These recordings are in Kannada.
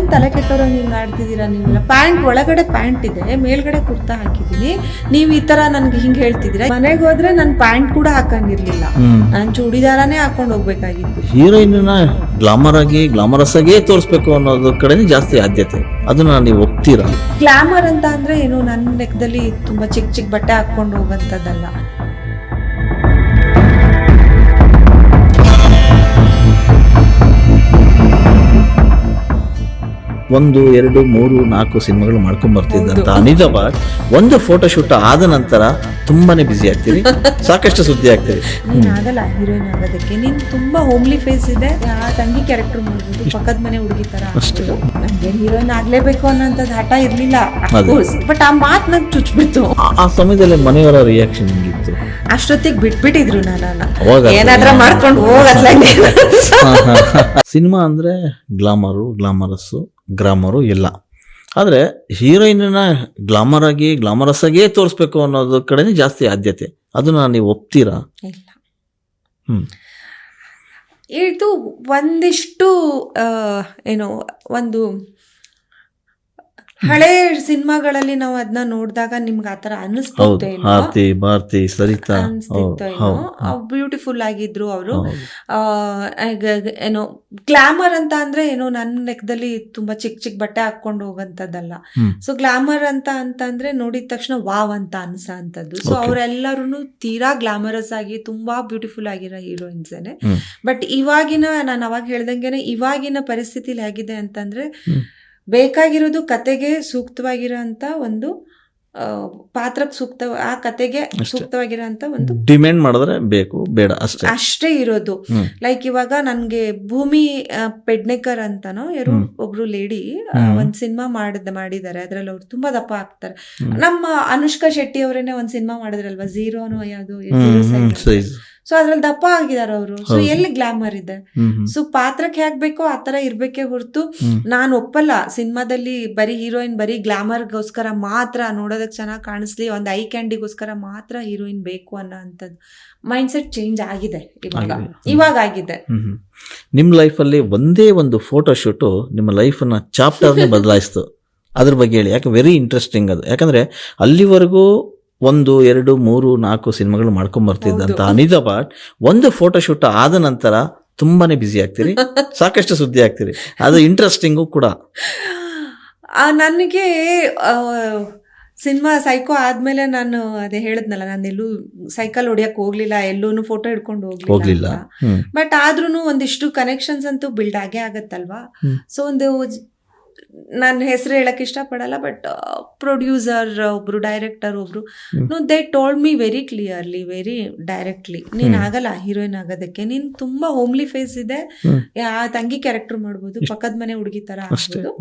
ಏನ್ ತಲೆ ಕೆಟ್ಟೋರ ಹಿಂಗ್ ಆಡ್ತಿದ್ದೀರಾ ನೀವೆಲ್ಲ? ಪ್ಯಾಂಟ್ ಒಳಗಡೆ ಪ್ಯಾಂಟ್ ಇದೆ ಮೇಲ್ಗಡೆ ಕುರ್ತಾ ಹಾಕಿದೀನಿ ನೀವ್ ಈ ತರ ನನ್ಗೆ ಹಿಂಗ್ ಹೇಳ್ತಿದ್ದೀರಾ? ಮನೆಗೆ ಹೋದ್ರೆ ನನ್ ಪ್ಯಾಂಟ್ ಕೂಡ ಹಾಕಂಗಿರ್ಲಿಲ್ಲ. ನಾನು ಚೂಡಿದಾರನೇ ಹಾಕೊಂಡ್ ಹೋಗ್ಬೇಕಾಗಿತ್ತು. ಹೀರೋಯಿನ್ನ ಗ್ಲಾಮರ್ ಆಗಿ ಗ್ಲಾಮರಸ್ ಆಗಿ ತೋರಿಸ್ಬೇಕು ಅನ್ನೋದ್ರ ಕಡೆನೇ ಜಾಸ್ತಿ ಆದ್ಯತೆ. ಅದನ್ನ ನೀವು ಒಪ್ತೀರಾ? ಗ್ಲಾಮರ್ ಅಂತ ಅಂದ್ರೆ ಏನು ನನ್ನ ಲೆಕ್ಕದಲ್ಲಿ ತುಂಬಾ ಚಿಕ್ಕ ಚಿಕ್ಕ ಬಟ್ಟೆ ಹಾಕೊಂಡು ಹೋಗಂತದ್ದಲ್ಲ ಒಂದು ಎರಡು ಮೂರು ನಾಲ್ಕು ಸಿನಿಮಾಗಳು ಮಾಡ್ಕೊಂಡ್ ಬರ್ತಿದ್ದಂತ. ಅನಿತಾ ಭಟ್ ಒಂದು ಫೋಟೋ ಶೂಟ್ ಆದ ನಂತರ ತುಂಬಾನೇ ಬ್ಯುಸಿ ಆಗ್ತೀವಿ ಸಾಕಷ್ಟು ಸುದ್ದಿ ಆಗ್ತೀವಿ ನೀನ್ ಆಗಲ್ಲ ಹೀರೋಯಿನ್ ಆಗೋದಕ್ಕೆ. ನೀನ್ ತುಂಬಾ ಹೋಮ್ಲಿ ಫೇಸ್ ಇದೆ. ಆ ತಂಗಿ ಕ್ಯಾರೆಕ್ಟರ್ ಮಾಡ್ಬೋದು ಪಕ್ಕದ ಮನೆ ಹುಡುಗಿ ತರ ಅಷ್ಟೇ. ನನ್ಗೆ ಹೀರೋಯಿನ್ ಆಗ್ಲೇಬೇಕು ಅನ್ನೋಂಥದ್ದು ಹಠ ಇರ್ಲಿಲ್ಲ. ಅದೇ. ಬಟ್ ಆ ಮಾತ್ ನಂಗೆ ಚುಚ್ಬಿಡ್ತು. ಆ- ಆ ಸಮಯದಲ್ಲಿ ಮನೆಯವರ ರಿಯಾಕ್ಷನ್ ಹೆಂಗಿತ್ತು? ಅಷ್ಟೊತ್ತಿಗೆ ಬಿಟ್ಬಿಟ್ಟಿದ್ರು ನಾನು ಏನಾದ್ರೂ ಏನಾದ್ರ ಮಾಡ್ಕೊಂಡು ಹೋಗತ್ಲ ಸಿನಿಮಾ ಅಂದ್ರೆ ಗ್ಲಾಮರು ಗ್ಲಾಮರಸ್ಸು ಗ್ರಾಮರು ಇಲ್ಲ. ಆದರೆ ಹೀರೋಯಿನ್ನ ಗ್ಲಾಮರ್ ಆಗಿ ಗ್ಲಾಮರಸ್ ಆಗೇ ತೋರಿಸ್ಬೇಕು ಅನ್ನೋದ್ರ ಕಡೆನೇ ಜಾಸ್ತಿ ಆದ್ಯತೆ. ಅದನ್ನ ನೀವು ಒಪ್ತೀರಾ? ಇಲ್ಲ. ಹ್ಞೂ ಇದು ಒಂದಿಷ್ಟು ಏನು ಒಂದು ಹಳೆ ಸಿನಿಮಾಗಳಲ್ಲಿ ನಾವು ಅದನ್ನ ನೋಡಿದಾಗ ನಿಮ್ಗೆ ಆತರ ಏನೋ ಆರ್ತಿ ಭಾರತಿ ಸರಿತಾ ಬ್ಯೂಟಿಫುಲ್ ಆಗಿದ್ರು ಅವರು. ಏನೋ ಗ್ಲಾಮರ್ ಅಂತ ಅಂದ್ರೆ ಏನೋ ನನ್ನ ಲೆಕ್ಕದಲ್ಲಿ ತುಂಬಾ ಚಿಕ್ಕ ಚಿಕ್ಕ ಬಟ್ಟೆ ಹಾಕೊಂಡು ಹೋಗಂತದ್ದಲ್ಲ. ಸೊ ಗ್ಲಾಮರ್ ಅಂತ ಅಂತಂದ್ರೆ ನೋಡಿದ ತಕ್ಷಣ ವಾವ್ ಅಂತ ಅನ್ಸ ಅಂತದ್ದು ಸೊ. ಅವರೆಲ್ಲರೂ ತೀರಾ ಗ್ಲಾಮರಸ್ ಆಗಿ ತುಂಬಾ ಬ್ಯೂಟಿಫುಲ್ ಆಗಿರೋ ಹೀರೋಯಿನ್ಸೇನೆ ಹ್ಮ್. ಬಟ್ ಇವಾಗಿನ ನಾನು ಅವಾಗ ಹೇಳ್ದಂಗೆನೆ ಇವಾಗಿನ ಪರಿಸ್ಥಿತಿಲಿ ಹೇಗಿದೆ ಅಂತಂದ್ರೆ. ಬೇಕಾಗಿರೋದು ಕತೆಗೆ ಸೂಕ್ತವಾಗಿರೋಂಥ ಒಂದು ಪಾತ್ರಕ್ಕೆ ಸೂಕ್ತ ಆ ಕತೆಗೆ ಸೂಕ್ತವಾಗಿರೋಂಥ ಒಂದು ಡಿಮ್ಯಾಂಡ್ ಮಾಡಿದ್ರೆ ಬೇಕು ಬೇಡ ಅಷ್ಟೇ. ಅಷ್ಟೇ ಇರೋದು. ಲೈಕ್ ಇವಾಗ ನನಗೆ ಭೂಮಿ ಪೆಡ್ನೇಕರ್ ಅಂತನೋ ಯಾರು. ಒಬ್ರು ಲೇಡಿ. ಒಂದ್ ಸಿನಿಮಾ ಮಾಡಿದ ಮಾಡಿದ್ದಾರೆ. ಅದ್ರಲ್ಲಿ ಅವ್ರು ತುಂಬಾ ದಪ್ಪ ಆಗ್ತಾರೆ. ನಮ್ಮ ಅನುಷ್ಕಾ ಶೆಟ್ಟಿ ಅವರೇನೆ ಒಂದ್ ಸಿನಿಮಾ ಮಾಡಿದ್ರಲ್ವಾ? ಝೀರೋನೋ ಯಾವುದು ಸೈಜ್ ಸೊ ಅದ್ರಲ್ಲಿ ದಪ್ಪ ಆಗಿದಾರ ಅವರು. ಸೊ ಎಲ್ಲಿ ಗ್ಲಾಮರ್ ಇದೆ? ಸೊ ಪಾತ್ರಕ್ಕೆ ಹಾಕ್ಬೇಕು ಆ ತರ ಇರ್ಬೇಕೇ ಹೊರತು. ನಾನು ಒಪ್ಪಲ್ಲ. ಸಿನಿಮಾದಲ್ಲಿ ಬರೀ ಹೀರೋಯಿನ್ ಬರೀ ಗ್ಲಾಮರ್ಗೋಸ್ಕರ ಮಾತ್ರ ನೋಡೋದಕ್ಕೆ ಚೆನ್ನಾಗಿ ಕಾಣಿಸ್ಲಿ. ಒಂದು ಐ ಕ್ಯಾಂಡಿಗೋಸ್ಕರ ಮಾತ್ರ ಹೀರೋಯಿನ್ ಬೇಕು ಅನ್ನೋ ಅಂಥದ್ದು. ಮೈಂಡ್ ಸೆಟ್ ಚೇಂಜ್ ಆಗಿದೆ ಇವಾಗ. ಆಗಿದೆ. ಇವಾಗ ಆಗಿದೆ. ನಿಮ್ಮ ಲೈಫಲ್ಲಿ ಒಂದೇ ಒಂದು ಫೋಟೋ ಶೂಟ್ ನಿಮ್ಮ ಲೈಫನ್ನ ಚಾಪ್ಟರ್ನ ಬದಲಾಯಿಸ್ತು. ಅದ್ರ ಬಗ್ಗೆ ಹೇಳಿ. ಯಾಕೆ ವೆರಿ ಇಂಟ್ರೆಸ್ಟಿಂಗ್ ಅದು. ಯಾಕಂದ್ರೆ ಅಲ್ಲಿವರೆಗೂ ಒಂದು ಎರಡು ಮೂರು ನಾಲ್ಕು ಸಿನಿಮಾಗಳು ಮಾಡ್ಕೊಂಡ್ ಬರ್ತಿದ್ದಂತ ಹೌದು. ಅನಿತಾ ಭಟ್ ಒಂದು ಫೋಟೋ ಶೂಟ್ ಆದ ನಂತರ ತುಂಬಾನೇ ಬ್ಯುಸಿ ಆಗ್ತೀರಿ. ಸಾಕಷ್ಟು ಸುದ್ದಿ ಆಗ್ತೀರಿ. ಅದು ಇಂಟ್ರೆಸ್ಟಿಂಗು ಕೂಡ. ನನಗೆ ಸಿನಿಮಾ ಸೈಕೋ ಆದ್ಮೇಲೆ ನಾನು ಅದೇ ಹೇಳಿದ್ನಲ್ಲ ನಾನು ಎಲ್ಲೂ ಸೈಕಲ್ ಹೊಡಿಯಕ್ ಹೋಗ್ಲಿಲ್ಲ ಎಲ್ಲೂ ಫೋಟೋ ಹಿಡ್ಕೊಂಡು ಹೋಗ್ಲಿಲ್ಲ ಬಟ್ ಆದ್ರೂ ಒಂದಿಷ್ಟು ಕನೆಕ್ಷನ್ಸ್ ಅಂತೂ ಬಿಲ್ಡ್ ಆಗೇ ಆಗತ್ತಲ್ವಾ. ಸೊ ಒಂದು ನಾನು ಹೆಸರು ಹೇಳಕ್ ಇಷ್ಟಪಡಲ್ಲ ಬಟ್ ಪ್ರೊಡ್ಯೂಸರ್ ಒಬ್ರು ಡೈರೆಕ್ಟರ್ ಒಬ್ರು no they told me very clearly very directly ನೀನ್ ಆಗಲ್ಲ ಹೀರೋಯಿನ್ ಆಗೋದಕ್ಕೆ ನೀನ್ ತುಂಬಾ ಹೋಮ್ಲಿ ಫೇಸ್ ಇದೆ ಆ ತಂಗಿ ಕ್ಯಾರೆಕ್ಟರ್ ಮಾಡ್ಬೋದು ಪಕ್ಕದ ಮನೆ ಹುಡುಗಿ ತರ ಆಗ್ಬೋದು.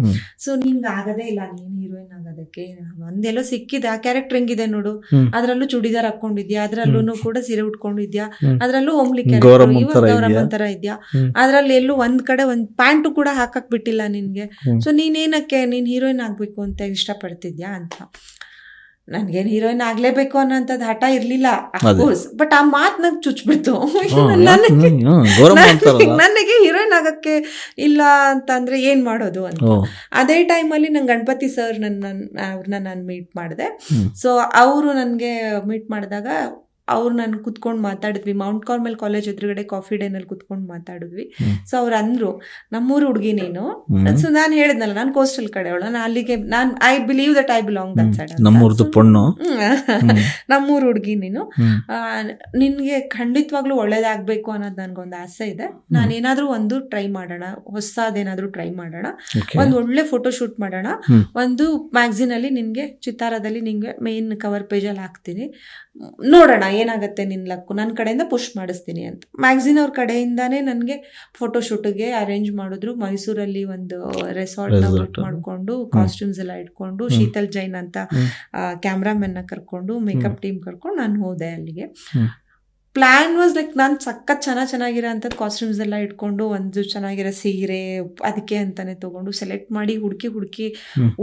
ಸೊ ನಿಂಗೆ ಆಗದೇ ಇಲ್ಲ ನೀನ್ ಹೀರೋಯಿನ್ ಆಗೋದಕ್ಕೆ ಒಂದೆಲ್ಲೋ ಸಿಕ್ಕಿದೆ ಆ ಕ್ಯಾರೆಕ್ಟರ್ ಹೆಂಗಿದೆ ನೋಡು. ಅದ್ರಲ್ಲೂ ಚೂಡಿದಾರ್ ಹಾಕೊಂಡಿದ್ಯಾ ಅದ್ರಲ್ಲೂ ಕೂಡ ಸೀರೆ ಉಟ್ಕೊಂಡಿದ್ಯಾ. ಅದ್ರಲ್ಲೂ ಹೋಮ್ಲಿ ಕ್ಯಾರೆಕ್ಟರ್ ತರ ಇದ್ಯಾ? ಅದ್ರಲ್ಲಿ ಎಲ್ಲೂ ಒಂದ್ ಕಡೆ ಒಂದ್ ಪ್ಯಾಂಟು ಕೂಡ ಹಾಕಕ್ ಬಿಟ್ಟಿಲ್ಲ ನಿನ್ಗೆ. ಸೊ ಸೊ ನೀನೇನಕ್ಕೆ ನೀನ್ ಹೀರೋಯಿನ್ ಆಗಬೇಕು ಅಂತ ಇಷ್ಟಪಡ್ತಿದ್ಯಾ ಅಂತ. ನನಗೇನು ಹೀರೋಯಿನ್ ಆಗಲೇಬೇಕು ಅನ್ನೋಂಥದ್ದು ಹಠ ಇರಲಿಲ್ಲ ಅಫ್ಕೋರ್ಸ್ ಬಟ್ ಆ ಮಾತು ನಂಗೆ ಚುಚ್ಬಿಡ್ತು ನನಗೆ ನನಗೆ ಹೀರೋಯಿನ್ ಆಗೋಕ್ಕೆ ಇಲ್ಲ ಅಂತಂದ್ರೆ ಏನು ಮಾಡೋದು ಅಂತ. ಅದೇ ಟೈಮಲ್ಲಿ ನಂಗೆ ಗಣಪತಿ ಸರ್ ನನ್ನ ಅವ್ರನ್ನ ನಾನು ಮೀಟ್ ಮಾಡಿದೆ. ಸೊ ಅವರು ನನಗೆ ಮೀಟ್ ಮಾಡಿದಾಗ ಅವ್ರು ನಾನು ಕುತ್ಕೊಂಡು ಮಾತಾಡಿದ್ವಿ. ಮೌಂಟ್ ಕಾರ್ಮೆಲ್ ಕಾಲೇಜ್ ಎದುರುಗಡೆ ಕಾಫಿ ಡೇನಲ್ಲಿ ಕುತ್ಕೊಂಡು ಮಾತಾಡಿದ್ವಿ. ಸೊ ಅವ್ರು ಅಂದ್ರು ನಮ್ಮೂರು ಹುಡುಗಿ ನೀನು? ಸೊ ನಾನು ಹೇಳಿದ್ನಲ್ಲ ನಾನು ಕೋಸ್ಟಲ್ ಕಡೆ ಅವಳು. ನಾನು ಅಲ್ಲಿಗೆ ನಾನು I believe that I belong that side ನಮ್ಮೂರ್ದು ಪೊಣ್ಣು. ನಮ್ಮೂರು ಹುಡುಗಿ ನೀನು. ನಿನಗೆ ಖಂಡಿತವಾಗ್ಲೂ ಒಳ್ಳೇದಾಗ್ಬೇಕು ಅನ್ನೋದು ನನ್ಗೊಂದು ಆಸೆ ಇದೆ. ನಾನು ಏನಾದ್ರೂ ಒಂದು ಟ್ರೈ ಮಾಡೋಣ. ಹೊಸದೇನಾದ್ರೂ ಟ್ರೈ ಮಾಡೋಣ. ಒಂದು ಒಳ್ಳೆ ಫೋಟೋ ಶೂಟ್ ಮಾಡೋಣ. ಒಂದು ಮ್ಯಾಗ್ಝಿನ್ ಅಲ್ಲಿ ನಿನ್ಗೆ ಚಿತ್ತಾರದಲ್ಲಿ ನಿಮಗೆ ಮೇನ್ ಕವರ್ ಪೇಜಲ್ಲಿ ಹಾಕ್ತೀನಿ. ನೋಡೋಣ ಏನಾಗುತ್ತೆ ನಿನ್ ಲಕ್ಕು? ನನ್ನ ಕಡೆಯಿಂದ ಪುಷ್ ಮಾಡಿಸ್ತೀನಿ ಅಂತ. ಮ್ಯಾಗ್ಝಿನ್ ಅವ್ರ ಕಡೆಯಿಂದಾನೇ ನನಗೆ ಫೋಟೋ ಶೂಟ್ಗೆ ಅರೇಂಜ್ ಮಾಡಿದ್ರು. ಮೈಸೂರಲ್ಲಿ ಒಂದು ರೆಸಾರ್ಟ್ ಬುಕ್ ಮಾಡ್ಕೊಂಡು ಕಾಸ್ಟ್ಯೂಮ್ಸ್ ಎಲ್ಲ ಇಟ್ಕೊಂಡು ಶೀತಲ್ ಜೈನ್ ಅಂತ ಕ್ಯಾಮ್ರಾಮನ್ನ ಕರ್ಕೊಂಡು ಮೇಕಪ್ ಟೀಮ್ ಕರ್ಕೊಂಡು ನಾನು ಹೋದೆ ಅಲ್ಲಿಗೆ. ಪ್ಲಾನ್ ವಾಸ್ ಲೈಕ್ ನಾನು ಸಖತ್ ಚೆನ್ನಾಗಿ ಚೆನ್ನಾಗಿರೋ ಅಂಥದ್ದು ಕಾಸ್ಟ್ಯೂಮ್ಸ್ ಎಲ್ಲ ಇಟ್ಕೊಂಡು ಒಂದು ಚೆನ್ನಾಗಿರೋ ಸೀರೆ ಅದಕ್ಕೆ ಅಂತಾನೆ ತಗೊಂಡು ಸೆಲೆಕ್ಟ್ ಮಾಡಿ ಹುಡುಕಿ ಹುಡುಕಿ.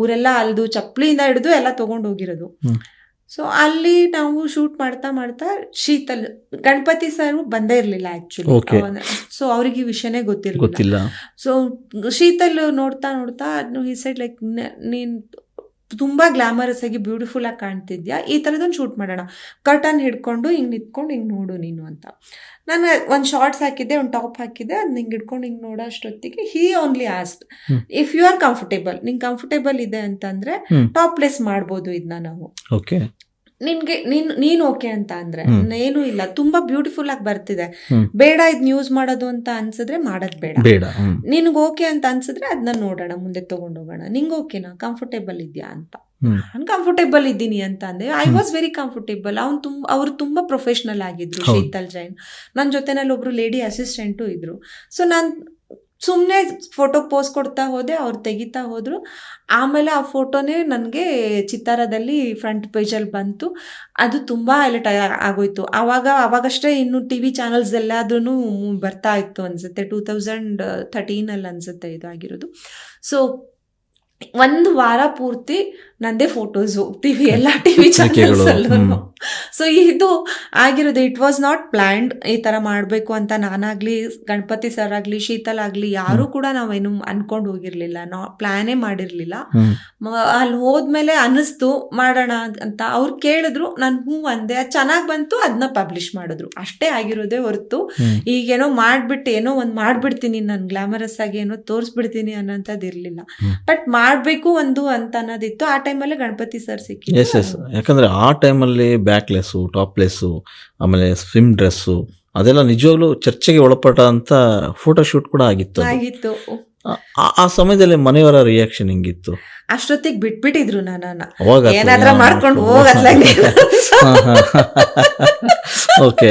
ಊರೆಲ್ಲ ಅಲ್ದು ಚಪ್ಪಲಿಯಿಂದ ಹಿಡಿದು ಎಲ್ಲ ತಗೊಂಡು ಹೋಗಿರೋದು. ಸೊ ಅಲ್ಲಿ ನಾವು ಶೂಟ್ ಮಾಡ್ತಾ ಮಾಡ್ತಾ ಶೀತಲ್ ಗಣಪತಿ ಸರ್ ಬಂದೇ ಇರ್ಲಿಲ್ಲ ಆಕ್ಚುಲಿ. ಸೊ ಅವ್ರಿಗೆ ಈ ವಿಷಯನೇ ಗೊತ್ತಿರಲಿಲ್ಲ. ಗೊತ್ತಿಲ್ಲ. ಸೊ ಶೀತಲ್ ನೋಡ್ತಾ ನೋಡ್ತಾ ಈ ಸೈಡ್ ಲೈಕ್ ನೀನ್ ತುಂಬಾ ಗ್ಲಾಮರಸ್ ಆಗಿ ಬ್ಯೂಟಿಫುಲ್ ಆಗಿ ಕಾಣ್ತಿದ್ಯಾ? ಈ ಥರದೊಂದು ಶೂಟ್ ಮಾಡೋಣ. ಕರ್ಟನ್ ಹಿಡ್ಕೊಂಡು ಹಿಂಗ್ ನಿಂತ್ಕೊಂಡು ಹಿಂಗ್ ನೋಡು ನೀನು ಅಂತ. ನಾನು ಒಂದು ಶಾರ್ಟ್ಸ್ ಹಾಕಿದ್ದೆ ಒಂದು ಟಾಪ್ ಹಾಕಿದ್ದೆ ಅದು ಹಿಂಗೆ ಹಿಡ್ಕೊಂಡು ಹಿಂಗೆ ನೋಡೋ ಅಷ್ಟೊತ್ತಿಗೆ he only asked. If you are comfortable ನಿಂಗೆ ಕಂಫರ್ಟೇಬಲ್ ಇದೆ ಅಂತಂದ್ರೆ ಟಾಪ್ ಟಾಪ್ಲೆಸ್ ಮಾಡ್ಬೋದು ಇದನ್ನ ನಾವು. ಓಕೆ ನಿನ್ಗೆ ನೀನ್ ನೀನ್ ಓಕೆ ಅಂತ ಅಂದ್ರೆ ಏನು ಇಲ್ಲ. ತುಂಬಾ ಬ್ಯೂಟಿಫುಲ್ ಆಗಿ ಬರ್ತಿದೆ. ಬೇಡ ಇದ್ ಯೂಸ್ ಮಾಡೋದು ಅಂತ ಅನ್ಸಿದ್ರೆ ಮಾಡದ್ ಬೇಡ. ನಿನ್ಗೆ ಓಕೆ ಅಂತ ಅನ್ಸಿದ್ರೆ ಅದನ್ನ ನೋಡೋಣ ಮುಂದೆ ತಗೊಂಡೋಗೋಣ ನಿಂಗೆ ಓಕೆನಾ ಕಂಫರ್ಟೇಬಲ್ ಇದ್ಯಾ ಅಂತ. ನಾನು ಕಂಫರ್ಟೇಬಲ್ ಇದ್ದೀನಿ ಅಂತ ಅಂದ್ರೆ ಐ ವಾಸ್ ವೆರಿ ಕಂಫರ್ಟೇಬಲ್ ಅವ್ನು ತುಂಬ ಅವ್ರು ತುಂಬಾ ಪ್ರೊಫೆಷನಲ್ ಆಗಿದ್ರು. ಶೀತಲ್ ಜೈನ್. ನನ್ನ ಜೊತೆನಲ್ಲಿ ಒಬ್ರು ಲೇಡಿ ಅಸಿಸ್ಟೆಂಟು ಇದ್ರು. ಸೊ ನಾನು ಸುಮ್ಮನೆ ಫೋಟೋ ಪೋಸ್ ಕೊಡ್ತಾ ಹೋದೆ, ಅವ್ರು ತೆಗಿತಾ ಹೋದ್ರು. ಆಮೇಲೆ ಆ ಫೋಟೋನೇ ನನಗೆ ಚಿತ್ತಾರದಲ್ಲಿ ಫ್ರಂಟ್ ಪೇಜಲ್ಲಿ ಬಂತು. ಅದು ತುಂಬ ಹೈಲೈಟ್ ಆಗೋಯ್ತು. ಆವಾಗ, ಆವಾಗಷ್ಟೇ ಇನ್ನು ಟಿ ವಿ ಚಾನಲ್ಸ್ ಎಲ್ಲಾದ್ರೂ ಬರ್ತಾ ಇತ್ತು ಅನ್ಸುತ್ತೆ. ಟೂ ತೌಸಂಡ್ ಥರ್ಟೀನಲ್ಲಿ ಅನ್ಸುತ್ತೆ ಇದು ಆಗಿರೋದು. ಸೊ ಒಂದು ವಾರ ಪೂರ್ತಿ ನಂದೇ ಫೋಟೋಸು ಟಿವಿ ಎಲ್ಲ ಟಿವಿ ಪತ್ರಿಕೆಗಳು, ಚಾನಲ್ಸ್ ಹ್ಮ್. ಸೊ ಇದು ಆಗಿರೋದು ಇಟ್ ವಾಸ್ ನಾಟ್ ಪ್ಲ್ಯಾಂಡ್ ಈ ಥರ ಮಾಡಬೇಕು ಅಂತ ನಾನಾಗ್ಲಿ ಗಣಪತಿ ಸರ್ ಆಗಲಿ ಶೀತಲ್ ಆಗಲಿ ಯಾರೂ ಕೂಡ ನಾವೇನು ಅನ್ಕೊಂಡು ಹೋಗಿರ್ಲಿಲ್ಲ. ನಾ ಪ್ಲ್ಯಾನೇ ಮಾಡಿರಲಿಲ್ಲ. ಅಲ್ಲಿ ಹೋದ್ಮೇಲೆ ಅನಿಸ್ತು ಮಾಡೋಣ ಅಂತ ಅವ್ರು ಕೇಳಿದ್ರು ನಾನು ಹ್ಞೂ ಅಂದೆ. ಅದು ಚೆನ್ನಾಗಿ ಬಂತು ಅದನ್ನ ಪಬ್ಲಿಷ್ ಮಾಡಿದ್ರು. ಅಷ್ಟೇ ಆಗಿರೋದೇ ಹೊರತು. ಈಗೇನೋ ಮಾಡ್ಬಿಟ್ಟು ಏನೋ ಒಂದು ಮಾಡ್ಬಿಡ್ತೀನಿ ನಾನು ಗ್ಲಾಮರಸ್ ಆಗಿ ಏನೋ ತೋರಿಸ್ಬಿಡ್ತೀನಿ ಅನ್ನೋಂಥದ್ದು ಇರಲಿಲ್ಲ. ಬಟ್ ಮಾಡಬೇಕು ಒಂದು ಅಂತ ಅನ್ನೋದಿತ್ತು. ಆ ಟೈಮಲ್ಲಿ ಗಣಪತಿ ಸರ್ ಎಸ್ ಸಿಕ್ಕಿದ್ರು ಎಸ್ ಯಾಕಂದ್ರೆ ಆ ಟೈಮಲ್ಲಿ ಬ್ಯಾಕ್ಲೆಸ್ಸು ಟಾಪ್ಲೆಸ್ಸು ಆಮೇಲೆ ಸ್ವಿಮ್ ಡ್ರೆಸ್ಸು ಅದೆಲ್ಲ ನಿಜವಾಗ್ಲೂ ಚರ್ಚೆಗೆ ಒಳಪಟ್ಟಂತ ಫೋಟೋ ಶೂಟ್ ಕೂಡ ಆಗಿತ್ತು ಅದು. ಆಗಿತ್ತು. ಆ- ಸಮಯದಲ್ಲಿ ಮನೆಯವರ ರಿಯಾಕ್ಷನ್ ಹೆಂಗಿತ್ತು? ಅಷ್ಟೊತ್ತಿಗೆ ಬಿಟ್ಬಿಟ್ಟಿದ್ರು ನಾನು ಅವಾಗ ಏನಾದ್ರ ಮಾಡ್ಕೊಂಡು ಹೋಗತ್ಲಾಗೆ ಓಕೆ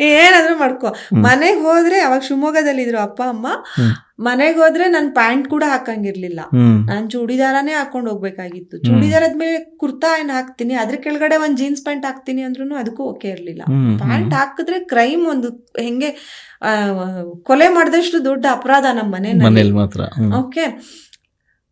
ಏನಾದ್ರೂ ಮಾಡ್ಕೋ. ಮನೆಗೆ ಮನೆಗ್ ಹೋದ್ರೆ ಅವಾಗ ಶಿವಮೊಗ್ಗದಲ್ಲಿ ಇದ್ರು ಅಪ್ಪ ಅಮ್ಮ. ಹ್ಮ್. ಮನೆಗ್ ಹೋದ್ರೆ ನನ್ ಪ್ಯಾಂಟ್ ಕೂಡ ಹಾಕಂಗಿರ್ಲಿಲ್ಲ. ನಾನು ಚೂಡಿದಾರನೇ ಹಾಕೊಂಡು ಹೋಗ್ಬೇಕಾಗಿತ್ತು. ಚೂಡಿದಾರದ ಮೇಲೆ ಕುರ್ತಾ ಏನ್ ಹಾಕ್ತೀನಿ ಅದ್ರ ಕೆಳಗಡೆ ಒಂದ್ ಜೀನ್ಸ್ ಪ್ಯಾಂಟ್ ಹಾಕ್ತೀನಿ ಅಂದ್ರೂ ಅದಕ್ಕೂ ಓಕೆ ಇರ್ಲಿಲ್ಲ. ಪ್ಯಾಂಟ್ ಹಾಕಿದ್ರೆ ಕ್ರೈಮ್ ಒಂದು ಹೆಂಗೆ ಆ, ಕೊಲೆ ಮಾಡಿದಷ್ಟು ದೊಡ್ಡ ಅಪರಾಧ ನಮ್ಮ ಮನೆ ಓಕೆ.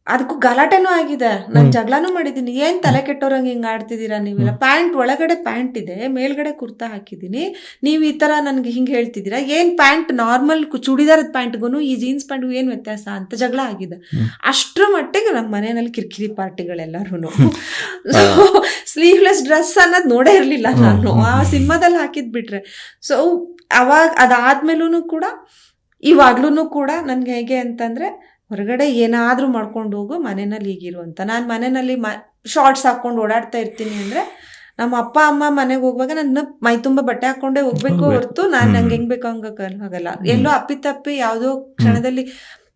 ಅದಕ್ಕೂ ಗಲಾಟೆನೂ ಆಗಿದೆ. ನಾನು ಜಗಳನು ಮಾಡಿದ್ದೀನಿ. ಏನ್ ತಲೆ ಕೆಟ್ಟೋರಂಗೆ ಹಿಂಗ್ ಆಡ್ತಿದ್ದೀರಾ ನೀವೆಲ್ಲ? ಪ್ಯಾಂಟ್ ಒಳಗಡೆ ಪ್ಯಾಂಟ್ ಇದೆ ಮೇಲ್ಗಡೆ ಕುರ್ತಾ ಹಾಕಿದ್ದೀನಿ. ನೀವು ಈ ತರ ನನ್ಗೆ ಹಿಂಗ್ ಹೇಳ್ತಿದ್ದೀರಾ? ಏನ್ ಪ್ಯಾಂಟ್ ನಾರ್ಮಲ್ ಚೂಡಿದಾರದ ಪ್ಯಾಂಟ್ಗೂ ಈ ಜೀನ್ಸ್ ಪ್ಯಾಂಟ್ಗೂ ಏನ್ ವ್ಯತ್ಯಾಸ ಅಂತ ಜಗಳ ಆಗಿದೆ. ಅಷ್ಟ್ರ ಮಟ್ಟಿಗೆ ನಮ್ಮ ಮನೆಯಲ್ಲಿ ಕಿರಿಕಿರಿ ಪಾರ್ಟಿಗಳೆಲ್ಲರೂ ಸ್ಲೀವ್ಲೆಸ್ ಡ್ರೆಸ್ ಅನ್ನೋದು ನೋಡೇ ಇರ್ಲಿಲ್ಲ ನಾನು. ಆ. ಸಿನಿಮಾದಲ್ಲಿ ಹಾಕಿದ್ ಬಿಟ್ರೆ. ಸೊ ಅವಾಗ ಅದಾದ್ಮೇಲೂ ಕೂಡ ಇವಾಗ್ಲೂ ಕೂಡ ನನ್ಗೆ ಹೇಗೆ ಅಂತಂದ್ರೆ ಹೊರಗಡೆ ಏನಾದರೂ ಮಾಡ್ಕೊಂಡು ಹೋಗು ಮನೆಯಲ್ಲಿ ಈಗಿರು ಅಂತ ನಾನು ಮನೆಯಲ್ಲಿ ಮ ಶಾರ್ಟ್ಸ್ ಹಾಕ್ಕೊಂಡು ಓಡಾಡ್ತಾ ಇರ್ತೀನಿ ಅಂದ್ರೆ ನಮ್ಮ ಅಪ್ಪ ಅಮ್ಮ ಮನೆಗೆ ಹೋಗುವಾಗ ನನ್ನ ಮೈ ತುಂಬ ಬಟ್ಟೆ ಹಾಕೊಂಡೇ ಹೋಗ್ಬೇಕು. ಹೊರತು ನಾನು. ನಂಗೆ ಹೆಂಗ್ ಬೇಕು ಹಂಗ ಆಗಲ್ಲ ಎಲ್ಲೋ ಅಪ್ಪಿತಪ್ಪಿ ಯಾವುದೋ ಕ್ಷಣದಲ್ಲಿ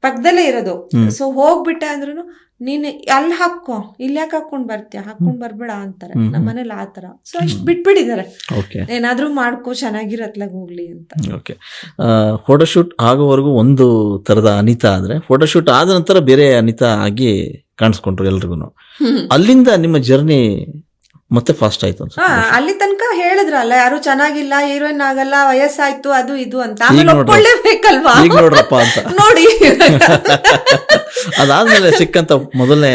ಪಕ್ಕದಲ್ಲೇ ಇರೋದು. ಸೊ ಹೋಗ್ಬಿಟ್ಟೆ ಅಂದ್ರೂ ನೀನು ಅಲ್ಲಿ ಹಾಕೋ ಇಲ್ಲಿ ಯಾಕೆ ಹಾಕೊಂಡ್ ಬರ್ತೀಯ? ಹಾಕೊಂಡ್ ಬರ್ಬೇಡ ಅಂತಾರೆ. ನಮ್ಮ ಮನೇಲಿ ಆ ತರ ಸೊ ಅಷ್ಟು ಬಿಟ್ಬಿಟ್ಟಿದ್ದಾರೆ ಓಕೆ ಏನಾದ್ರೂ ಮಾಡ್ಕೋ ಚೆನ್ನಾಗಿರತ್ಲಾಗ ಹೋಗ್ಲಿ ಅಂತ. ಓಕೆ ಫೋಟೋಶೂಟ್ ಆಗೋವರೆಗೂ ಒಂದು ಥರದ ಅನಿತಾ ಆದರೆ ಫೋಟೋಶೂಟ್ ಆದ ನಂತರ ಬೇರೆ ಅನಿತಾ ಆಗಿ ಕಾಣಿಸ್ಕೊಂಡ್ರು ಎಲ್ರಿಗೂ ಅಲ್ಲಿಂದ ನಿಮ್ಮ ಜರ್ನಿ ಮತ್ತೆ ಫಾಸ್ಟ್ ಆಯ್ತು ಹಾ ಅನ್ಸುತ್ತೆ ಅಲ್ಲಿ ತನಕ ಹೇಳಿದ್ರಲ್ಲ ಯಾರು ಚೆನ್ನಾಗಿಲ್ಲ ಹೀರೋಯಿನ್ ಆಗಲ್ಲ ವಯಸ್ಸಾಯ್ತು ಅದು ಇದು ಅಂತ. ಆಮೇಲೆ ನೋಡ್ರಿ. ಒಪ್ಕೊಳ್ಳೇಬೇಕಲ್ವಾ? ಈಗ ನೋಡ್ರಪ್ಪ ಅಂತ. ನೋಡಿ. ಅದಾದ್ಮೇಲೆ ಸಿಕ್ಕಂತ ಮೊದಲನೇ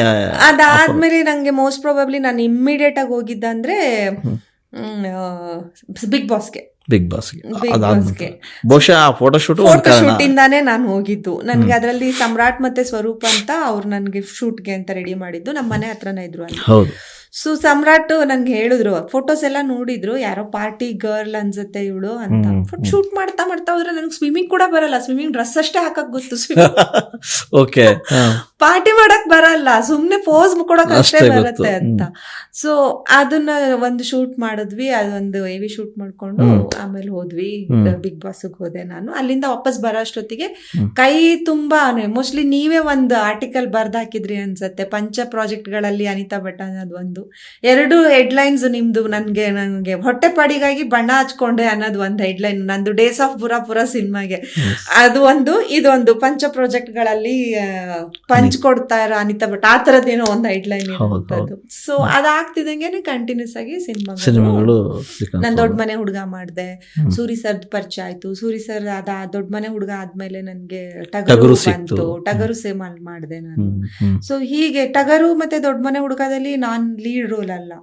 ಅದಾದ್ಮೇಲೆ ನಂಗೆ ಮೋಸ್ಟ್ ಪ್ರಾಬಬ್ಲಿ ನಾನು ಇಮ್ಮಿಡಿಯೇಟ್ ಆಗಿ ಹೋಗಿದ್ದಂದ್ರೆ ಅಂದ್ರೆ ಬಿಗ್ ಬಾಸ್ಗೆ ಬಿಗ್ ಬಾಸ್ಗೆ ಬಿಗ್ ಅದಾದ ಬಾಸ್ಗೆ ಬಹುಶಃ ಆ ಫೋಟೋಶೂಟ್ ಒಂದು ಫೋಟೋ ಕಾರಣ. ಶೂಟ್ ಇಂದಾನೇ ನಾನು ಹೋಗಿದ್ದು. ನನ್ಗೆ ಅದರಲ್ಲಿ ಸಮ್ರಾಟ್ ಮತ್ತೆ ಸ್ವರೂಪ್ ಅಂತ ಅವ್ರು ನನ್ಗೆ ಶೂಟ್ಗೆ ಅಂತ ರೆಡಿ ಮಾಡಿದ್ದು. ನಮ್ಮ ಮನೆ ಹತ್ರನೇ ಇದ್ರು ಅಲ್ಲಿ. ಹೌದು. ಸೊ ಸಮ್ರಾಟ್ ನಂಗೆ ಹೇಳಿದ್ರು ಫೋಟೋಸ್ ಎಲ್ಲ ನೋಡಿದ್ರು ಯಾರೋ ಪಾರ್ಟಿ ಗರ್ಲ್ ಅನ್ಸುತ್ತೆ ಇವಳು ಅಂತ. ಶೂಟ್ ಮಾಡ್ತಾ ಮಾಡ್ತಾ ಹೋದ್ರೆ ನನಗೆ ಸ್ವಿಮ್ಮಿಂಗ್ ಕೂಡ ಬರಲ್ಲ ಸ್ವಿಮ್ಮಿಂಗ್ ಡ್ರೆಸ್ ಅಷ್ಟೇ ಹಾಕಕ್ ಗೊತ್ತು ಓಕೆ ಪಾರ್ಟಿ ಮಾಡಕ್ ಬರಲ್ಲ ಸುಮ್ನೆ ಪೋಸ್ ಕೊಡಕ್ ಅಷ್ಟೇ ಬರುತ್ತೆ ಅಂತ. ಸೊ ಅದನ್ನ ಒಂದು ಶೂಟ್ ಮಾಡಿದ್ವಿ ಅದೊಂದು ಎವಿ ಶೂಟ್ ಮಾಡ್ಕೊಂಡು ಆಮೇಲೆ ಹೋದ್ವಿ. ಬಿಗ್ ಬಾಸ್ ಹೋದೆ ನಾನು. ಅಲ್ಲಿಂದ ವಾಪಸ್ ಬರೋ ಅಷ್ಟೊತ್ತಿಗೆ ಕೈ ತುಂಬಾ ಮೋಸ್ಟ್ಲಿ ನೀವೇ ಒಂದು ಆರ್ಟಿಕಲ್ ಬರ್ದ್ ಹಾಕಿದ್ರಿ ಅನ್ಸತ್ತೆ. ಪಂಚ ಪ್ರಾಜೆಕ್ಟ್ಗಳಲ್ಲಿ ಅನಿತಾ ಭಟ್ ಅನ್ನೋದು ಒಂದು. ಎರಡು ಹೆಡ್ಲೈನ್ಸ್ ನಿಮ್ದು ನನ್ಗೆ ನನ್ಗೆ. ಹೊಟ್ಟೆಪಾಡಿಗಾಗಿ ಬಣ್ಣ ಹಚ್ಕೊಂಡೆ ಅನ್ನೋದು ಒಂದು ಹೆಡ್ಲೈನ್ ನಂದು ಡೇಸ್ ಆಫ್ ಪುರಾಪುರ ಸಿನಿಮಾಗೆ. ಅದು ಒಂದು ಇದೊಂದು ಪಂಚ ಪ್ರಾಜೆಕ್ಟ್ಗಳಲ್ಲಿ ಪಂಚ ಹಂಚ್ಕೊಡ್ತಾ ಇರೋ ಅನಿತಾ ಭಟ್ ಆ ತರದೇನೋ ಒಂದು ಐಡ್ಲೈನ್ ಲೈನ್ ಇರುವಂತದ್ದು ಸೊ ಅದಾಗ್ತಿದಂಗೆ ಕಂಟಿನ್ಯೂಸ್ ಆಗಿ ಸಿನಿಮಾ ಸಿನಿಮಾಗಳು ನಾನ್ ದೊಡ್ಡ ಮನೆ ಹುಡುಗ ಮಾಡಿದೆ. ಸೂರಿ ಸರ್ದ್ ಪರಿಚಯ ಆಯ್ತು. ಸೂರಿ ಸರ್ ಅದ ದೊಡ್ಡ ಮನೆ ಹುಡುಗ ಆದ್ಮೇಲೆ ನನ್ಗೆ ಟಗರು. ಬಂತು. ಟಗರು ಸೇಮ್ ಮಾಡ್ದೆ ನಾನು. ಸೊ ಹೀಗೆ ಟಗರು ಮತ್ತೆ ದೊಡ್ಡ ಮನೆ ಹುಡುಗದಲ್ಲಿ ನಾನ್ ಲೀಡ್ ರೋಲ್ ಅಲ್ಲ.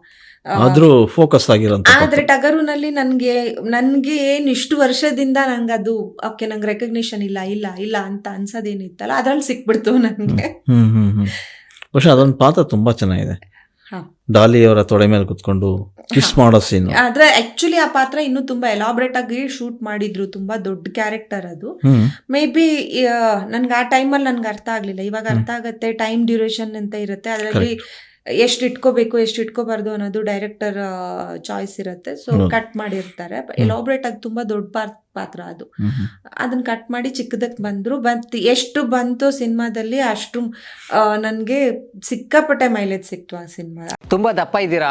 ಆದ್ರೂ ಫೋಕಸ್ ಆಗಿರಂತ ಆದ್ರೆ ಟಗರುನಲ್ಲಿ ನನ್ಗೆ ನನ್ಗೆ ಏನ್ ಇಷ್ಟು ವರ್ಷದಿಂದ ನಂಗೆ ಅದು ಓಕೆ ನಂಗೆ ರೆಕಗ್ನಿಷನ್ ಇಲ್ಲ ಇಲ್ಲ ಇಲ್ಲ ಅಂತ ಅನ್ಸೋದೇನಿತ್ತಲ್ಲ ಅದ್ರಲ್ಲಿ ಸಿಕ್ಬಿಡ್ತು ನನ್ಗೆ. ಹ್ಮ್ ಹ್ಮ್ ಹ್ಮ್ ಬಹುಶಃ ಅದೊಂದು ಪಾತ್ರ ತುಂಬಾ ಚೆನ್ನಾಗಿದೆ. ಹಾ. ಡಾಲಿ ಅವರ ತೊಡೆ ಮೇಲೆ ಕುತ್ಕೊಂಡು ಕಿಸ್ ಮಾಡೋ ಸೀನ್ ಆದ್ರೆ ಆಕ್ಚುಲಿ ಆ ಪಾತ್ರ ಇನ್ನೂ ತುಂಬಾ ಎಲಾಬ್ರೇಟ್ ಆಗಿ ಶೂಟ್ ಮಾಡಿದ್ರು ತುಂಬಾ ದೊಡ್ಡ ಕ್ಯಾರೆಕ್ಟರ್ ಅದು. ಮೇ ಬಿ ನನ್ಗೆ ಆ ಟೈಮಲ್ಲಿ ನನ್ಗೆ ಅರ್ಥ ಆಗ್ಲಿಲ್ಲ. ಇವಾಗ ಅರ್ಥ ಆಗತ್ತೆ ಟೈಮ್ ಡ್ಯೂರೇಷನ್ ಅಂತ ಇರುತ್ತೆ. ಅದರಲ್ಲಿ ಎಷ್ಟು ಇಟ್ಕೋಬೇಕು ಎಷ್ಟು ಇಟ್ಕೋಬಾರ್ದು ಅನ್ನೋದು ಡೈರೆಕ್ಟರ್ ಚಾಯ್ಸ್ ಇರುತ್ತೆ. ಸೊ ಕಟ್ ಮಾಡಿರ್ತಾರೆ. ಎಲಾಬ್ರೇಟ್ ಆಗಿ ತುಂಬಾ ದೊಡ್ಡ ಪಾತ್ರ ಪಾತ್ರ ಅದು. ಅದನ್ನ ಕಟ್ ಮಾಡಿ ಚಿಕ್ಕದಕ್ಕೆ ಬಂದ್ರು. ಬಂತು ಎಷ್ಟು ಬಂತು ಸಿನಿಮಾದಲ್ಲಿ ಅಷ್ಟು ನನಗೆ ನನ್ಗೆ ಸಿಕ್ಕಾಪಟ್ಟೆ ಮೈಲೇಜ್ ಸಿಕ್ತು ಆ ಸಿನಿಮಾ ತುಂಬಾ ದಪ್ಪ ಇದ್ದೀರಾ?